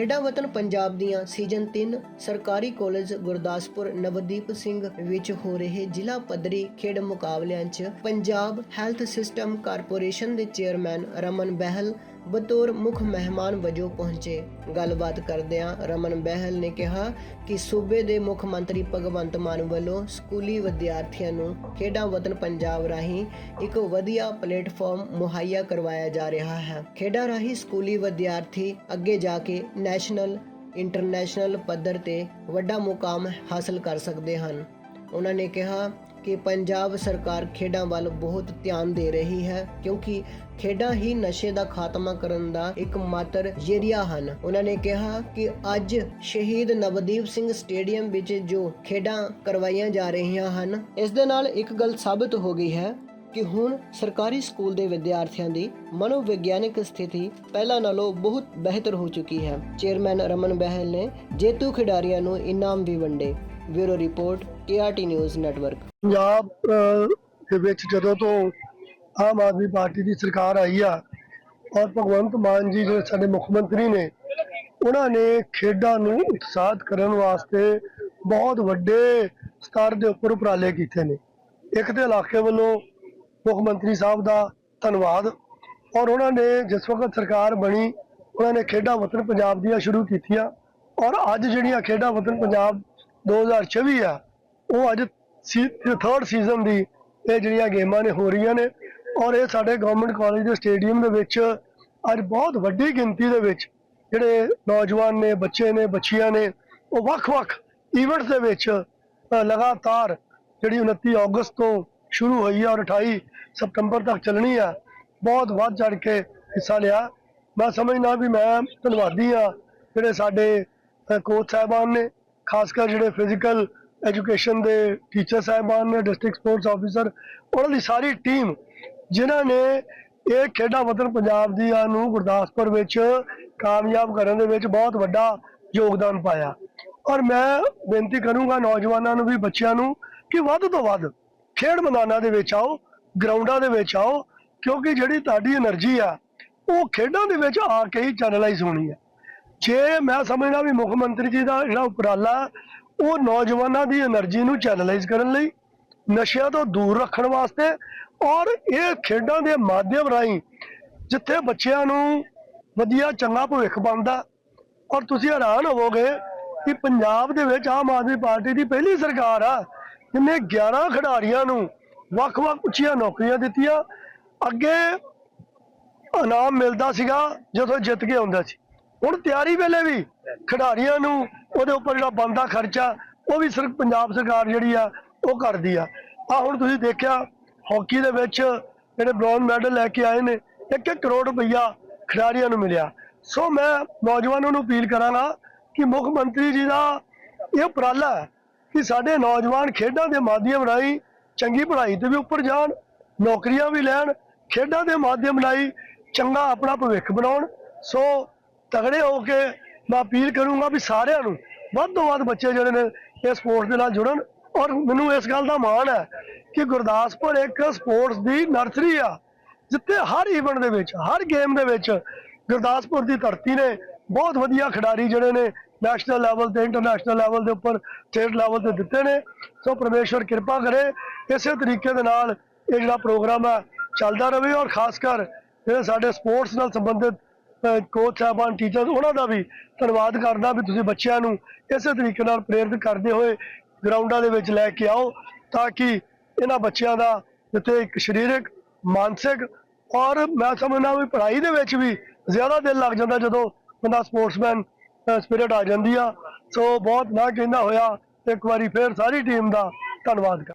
ਖੇਡਾਂ ਵਤਨ ਪੰਜਾਬ ਦੀਆਂ ਸੀਜ਼ਨ 3 ਸਰਕਾਰੀ ਕਾਲਜ ਗੁਰਦਾਸਪੁਰ ਨਵਦੀਪ ਸਿੰਘ ਵਿੱਚ ਹੋ ਰਹੇ ਜ਼ਿਲ੍ਹਾ ਪੱਧਰੀ ਖੇਡ ਮੁਕਾਬਲਿਆਂ 'ਚ ਪੰਜਾਬ ਹੈਲਥ ਸਿਸਟਮ ਕਾਰਪੋਰੇਸ਼ਨ ਦੇ ਚੇਅਰਮੈਨ ਰਮਨ ਬਹਿਲ ਬਤੌਰ ਮੁੱਖ ਮਹਿਮਾਨ ਵਜੋਂ ਪਹੁੰਚੇ। ਗੱਲਬਾਤ ਕਰਦਿਆਂ ਰਮਨ ਬਹਿਲ ਨੇ ਕਿਹਾ ਕਿ ਸੂਬੇ ਦੇ ਮੁੱਖ ਮੰਤਰੀ ਭਗਵੰਤ ਮਾਨ ਵੱਲੋਂ ਸਕੂਲੀ ਵਿਦਿਆਰਥੀਆਂ ਨੂੰ ਖੇਡਾਂ ਵਤਨ ਪੰਜਾਬ ਰਾਹੀਂ ਇੱਕ ਵਧੀਆ ਪਲੇਟਫਾਰਮ ਮੁਹੱਈਆ ਕਰਵਾਇਆ ਜਾ ਰਿਹਾ ਹੈ। ਖੇਡਾਂ ਰਾਹੀਂ ਸਕੂਲੀ ਵਿਦਿਆਰਥੀ ਅੱਗੇ ਜਾ ਕੇ ਨੈਸ਼ਨਲ, ਇੰਟਰਨੈਸ਼ਨਲ ਪੱਧਰ ਤੇ ਵੱਡਾ ਮੁਕਾਮ ਹਾਸਲ ਕਰ ਸਕਦੇ ਹਨ। ਉਹਨਾਂ ਨੇ ਕਿਹਾ ਕਿ ਪੰਜਾਬ ਸਰਕਾਰ ਖੇਡਾਂ ਵੱਲ ਬਹੁਤ ਧਿਆਨ ਦੇ ਰਹੀ ਹੈ, ਕਿਉਂਕਿ ਖੇਡਾਂ ਹੀ ਨਸ਼ੇ ਦਾ ਖਾਤਮਾ ਕਰਨ ਦਾ ਇੱਕ ਮਾਤਰ ਜ਼ਰੀਆ ਹਨ। ਉਹਨਾਂ ਨੇ ਕਿਹਾ ਕਿ ਅੱਜ ਸ਼ਹੀਦ ਨਵਦੀਪ ਸਿੰਘ ਸਟੇਡੀਅਮ ਵਿੱਚ ਜੋ ਖੇਡਾਂ ਕਰਵਾਈਆਂ ਜਾ ਰਹੀਆਂ ਹਨ, ਇਸ ਦੇ ਨਾਲ ਇੱਕ ਗੱਲ ਸਾਬਤ ਹੋ ਗਈ ਹੈ ਕਿ ਹੁਣ ਸਰਕਾਰੀ ਸਕੂਲ ਦੇ ਵਿਦਿਆਰਥੀਆਂ ਦੀ ਮਨੋਵਿਗਿਆਨਕ ਸਥਿਤੀ ਪਹਿਲਾਂ ਨਾਲੋਂ ਬਹੁਤ ਬਿਹਤਰ ਹੋ ਚੁੱਕੀ ਹੈ। ਚੇਅਰਮੈਨ ਰਮਨ ਬਹਿਲ ਨੇ ਜੇਤੂ ਖਿਡਾਰੀਆਂ ਨੂੰ ਇਨਾਮ ਵੀ ਵੰਡੇ। Bureau report KRT news network. Punjab ਦੇ ਵਿੱਚ ਜਦੋਂ ਤੋਂ ਆਮ ਆਦਮੀ ਪਾਰਟੀ ਦੀ ਸਰਕਾਰ ਆਈ ਆ ਔਰ ਭਗਵੰਤ ਮਾਨ ਜੀ ਜਿਹੜੇ ਸਾਡੇ ਮੁੱਖ ਮੰਤਰੀ ਨੇ, ਉਹਨਾਂ ਨੇ ਖੇਡਾਂ ਨੂੰ ਉਤਸ਼ਾਹਿਤ ਕਰਨ ਵਾਸਤੇ ਬਹੁਤ ਵੱਡੇ ਸਤਰ ਦੇ ਉੱਪਰ ਉਪਰਾਲੇ ਕੀਤੇ ਨੇ। ਇੱਕ ਤੇ ਇਲਾਕੇ ਵੱਲੋਂ ਮੁੱਖ ਮੰਤਰੀ ਸਾਹਿਬ ਦਾ ਧੰਨਵਾਦ। ਔਰ ਉਹਨਾਂ ਨੇ ਜਿਸ ਵਕਤ ਸਰਕਾਰ ਬਣੀ, ਉਹਨਾਂ ਨੇ ਖੇਡਾਂ ਵਤਨ ਪੰਜਾਬ ਦੀਆਂ ਸ਼ੁਰੂ ਕੀਤੀਆਂ। ਔਰ ਅੱਜ ਜਿਹੜੀਆਂ ਖੇਡਾਂ ਵਤਨ ਪੰਜਾਬ 2024 ਆ, ਉਹ ਅੱਜ ਥਰਡ ਸੀਜ਼ਨ ਦੀ ਇਹ ਜਿਹੜੀਆਂ ਗੇਮਾਂ ਨੇ ਹੋ ਰਹੀਆਂ ਨੇ। ਔਰ ਇਹ ਸਾਡੇ ਗਵਰਨਮੈਂਟ ਕਾਲਜ ਦੇ ਸਟੇਡੀਅਮ ਦੇ ਵਿੱਚ ਅੱਜ ਬਹੁਤ ਵੱਡੀ ਗਿਣਤੀ ਦੇ ਵਿੱਚ ਜਿਹੜੇ ਨੌਜਵਾਨ ਨੇ, ਬੱਚੇ ਨੇ, ਬੱਚੀਆਂ ਨੇ, ਉਹ ਵੱਖ-ਵੱਖ ਇਵੈਂਟਸ ਦੇ ਵਿੱਚ ਲਗਾਤਾਰ ਜਿਹੜੀ 29 ਅਗਸਤ ਤੋਂ ਸ਼ੁਰੂ ਹੋਈ ਹੈ ਔਰ 28 ਸਤੰਬਰ ਤੱਕ ਚੱਲਣੀ ਆ। ਬਹੁਤ ਵੱਧ ਚੜ ਕੇ ਹਿੱਸਾ ਲਿਆ। ਮੈਂ ਸਮਝਦਾ ਵੀ ਮੈਂ ਧੰਨਵਾਦੀ ਆ ਜਿਹੜੇ ਸਾਡੇ ਕੋਚ ਸਾਹਿਬਾਨ ਨੇ, ਖਾਸ ਕਰ ਜਿਹੜੇ ਫਿਜ਼ੀਕਲ ਐਜੂਕੇਸ਼ਨ ਦੇ ਟੀਚਰ ਸਾਹਿਬਾਨ ਨੇ ਡਿਸਟ੍ਰਿਕਟ ਸਪੋਰਟਸ ਆਫੀਸਰ ਉਹਨਾਂ ਦੀ ਸਾਰੀ ਟੀਮ ਜਿਨ੍ਹਾਂ ਨੇ ਇਹ ਖੇਡਾਂ ਵਤਨ ਪੰਜਾਬ ਦੀਆਂ ਨੂੰ ਗੁਰਦਾਸਪੁਰ ਵਿੱਚ ਕਾਮਯਾਬ ਕਰਨ ਦੇ ਵਿੱਚ ਬਹੁਤ ਵੱਡਾ ਯੋਗਦਾਨ ਪਾਇਆ। ਔਰ ਮੈਂ ਬੇਨਤੀ ਕਰੂੰਗਾ ਨੌਜਵਾਨਾਂ ਨੂੰ ਵੀ, ਬੱਚਿਆਂ ਨੂੰ ਕਿ ਵੱਧ ਤੋਂ ਵੱਧ ਖੇਡ ਮੈਦਾਨਾਂ ਦੇ ਵਿੱਚ ਆਓ, ਗਰਾਊਂਡਾਂ ਦੇ ਵਿੱਚ ਆਓ, ਕਿਉਂਕਿ ਜਿਹੜੀ ਤੁਹਾਡੀ એનર્ਜੀ ਆ, ਉਹ ਖੇਡਾਂ ਦੇ ਵਿੱਚ ਆ ਕੇ ਹੀ ਚੈਨਲਾਈਜ਼ ਹੋਣੀ ਹੈ ਜੇ ਮੈਂ ਸਮਝਣਾ ਵੀ ਮੁੱਖ ਮੰਤਰੀ ਜੀ ਦਾ ਜਿਹੜਾ ਉਪਰਾਲਾ, ਉਹ ਨੌਜਵਾਨਾਂ ਦੀ એનર્ਜੀ ਨੂੰ ਚੈਨਲਾਈਜ਼ ਕਰਨ ਲਈ, ਨਸ਼ਿਆਂ ਤੋਂ ਦੂਰ ਰੱਖਣ ਵਾਸਤੇ ਔਰ ਇਹ ਖੇਡਾਂ ਦੇ ਮਾਧਿਅਮ ਰਾਹੀਂ ਜਿੱਥੇ ਬੱਚਿਆਂ ਨੂੰ ਵਧੀਆ ਚੰਗਾ ਭਵਿੱਖ ਬਣਦਾ, ਔਰ ਤੁਸੀਂ ਹੈਰਾਨ ਹੋਵੋਗੇ ਕਿ ਪੰਜਾਬ ਦੇ ਵਿੱਚ ਆਮ ਆਦਮੀ ਪਾਰਟੀ ਦੀ ਪਹਿਲੀ ਸਰਕਾਰ ਆ ਜਿਹਨੇ 11 ਖਿਡਾਰੀਆਂ ਨੂੰ ਵੱਖ-ਵੱਖ ਉੱਚੀਆਂ ਨੌਕਰੀਆਂ ਦਿੱਤੀਆਂ। ਅੱਗੇ ਇਨਾਮ ਮਿਲਦਾ ਸੀਗਾ ਜਦੋਂ ਜਿੱਤ ਕੇ ਆਉਂਦਾ ਸੀ। ਹੁਣ ਤਿਆਰੀ ਵੇਲੇ ਵੀ ਖਿਡਾਰੀਆਂ ਨੂੰ ਉਹਦੇ ਉੱਪਰ ਜਿਹੜਾ ਬੰਦਾ ਖਰਚਾ, ਉਹ ਵੀ ਸਿਰਫ ਪੰਜਾਬ ਸਰਕਾਰ ਜਿਹੜੀ ਆ, ਉਹ ਕਰਦੀ ਆ। ਆ ਹੁਣ ਤੁਸੀਂ ਦੇਖਿਆ, ਹਾਕੀ ਦੇ ਵਿੱਚ ਜਿਹੜੇ ਬ੍ਰੌਂਜ਼ ਮੈਡਲ ਲੈ ਕੇ ਆਏ ਨੇ 1-1 ਕਰੋੜ ਰੁਪਈਆ ਖਿਡਾਰੀਆਂ ਨੂੰ ਮਿਲਿਆ। ਸੋ ਮੈਂ ਨੌਜਵਾਨਾਂ ਨੂੰ ਅਪੀਲ ਕਰਾਂਗਾ ਕਿ ਮੁੱਖ ਮੰਤਰੀ ਜੀ ਦਾ ਇਹ ਉਪਰਾਲਾ ਹੈ ਕਿ ਸਾਡੇ ਨੌਜਵਾਨ ਖੇਡਾਂ ਦੇ ਮਾਧਿਅਮ ਰਾਹੀਂ ਚੰਗੀ ਪੜ੍ਹਾਈ ਤੇ ਵੀ ਉੱਪਰ ਜਾਣ, ਨੌਕਰੀਆਂ ਵੀ ਲੈਣ, ਖੇਡਾਂ ਦੇ ਮਾਧਿਅਮ ਰਾਹੀਂ ਚੰਗਾ ਆਪਣਾ ਭਵਿੱਖ ਬਣਾਉਣ। ਸੋ ਤਗੜੇ ਹੋ ਕੇ ਮੈਂ ਅਪੀਲ ਕਰੂੰਗਾ ਵੀ ਸਾਰਿਆਂ ਨੂੰ ਵੱਧ ਤੋਂ ਵੱਧ ਬੱਚੇ ਜਿਹੜੇ ਨੇ ਇਹ ਸਪੋਰਟਸ ਦੇ ਨਾਲ ਜੁੜਨ। ਔਰ ਮੈਨੂੰ ਇਸ ਗੱਲ ਦਾ ਮਾਣ ਹੈ ਕਿ ਗੁਰਦਾਸਪੁਰ ਇੱਕ ਸਪੋਰਟਸ ਦੀ ਨਰਸਰੀ ਆ, ਜਿੱਥੇ ਹਰ ਇਵੈਂਟ ਦੇ ਵਿੱਚ, ਹਰ ਗੇਮ ਦੇ ਵਿੱਚ ਗੁਰਦਾਸਪੁਰ ਦੀ ਧਰਤੀ ਨੇ ਬਹੁਤ ਵਧੀਆ ਖਿਡਾਰੀ ਜਿਹੜੇ ਨੇ ਨੈਸ਼ਨਲ ਲੈਵਲ ਤੇ ਇੰਟਰਨੈਸ਼ਨਲ ਲੈਵਲ ਦੇ ਉੱਪਰ ਸਟੇਟ ਲੈਵਲ ਤੇ ਦਿੱਤੇ ਨੇ। ਸੋ ਪਰਮੇਸ਼ਵਰ ਕਿਰਪਾ ਕਰੇ, ਇਸੇ ਤਰੀਕੇ ਦੇ ਨਾਲ ਇਹ ਜਿਹੜਾ ਪ੍ਰੋਗਰਾਮ ਹੈ ਚੱਲਦਾ ਰਹੇ ਔਰ ਖਾਸ ਕਰ ਜਿਹੜੇ ਸਾਡੇ ਸਪੋਰਟਸ ਨਾਲ ਸੰਬੰਧਿਤ ਕੋਚ ਸਾਹਿਬਾਨ ਟੀਚਰ ਉਹਨਾਂ ਦਾ ਵੀ ਧੰਨਵਾਦ ਕਰਦਾ ਵੀ ਤੁਸੀਂ ਬੱਚਿਆਂ ਨੂੰ ਇਸੇ ਤਰੀਕੇ ਨਾਲ ਪ੍ਰੇਰਿਤ ਕਰਦੇ ਹੋਏ ਗਰਾਊਂਡਾਂ ਦੇ ਵਿੱਚ ਲੈ ਕੇ ਆਓ ਤਾਂ ਕਿ ਇਹਨਾਂ ਬੱਚਿਆਂ ਦਾ ਜਿੱਥੇ ਇੱਕ ਸਰੀਰਕ, ਮਾਨਸਿਕ ਔਰ ਮੈਂ ਸਮਝਦਾ ਵੀ ਪੜ੍ਹਾਈ ਦੇ ਵਿੱਚ ਵੀ ਜ਼ਿਆਦਾ ਦਿਲ ਲੱਗ ਜਾਂਦਾ ਜਦੋਂ ਬੰਦਾ ਸਪੋਰਟਸਮੈਨ ਸਪਿਰਿਟ ਆ ਜਾਂਦੀ ਆ। ਸੋ ਬਹੁਤ ਨਾ ਕਹਿੰਦਾ ਹੋਇਆ ਇੱਕ ਵਾਰੀ ਫੇਰ ਸਾਰੀ ਟੀਮ ਦਾ ਧੰਨਵਾਦ ਕਰ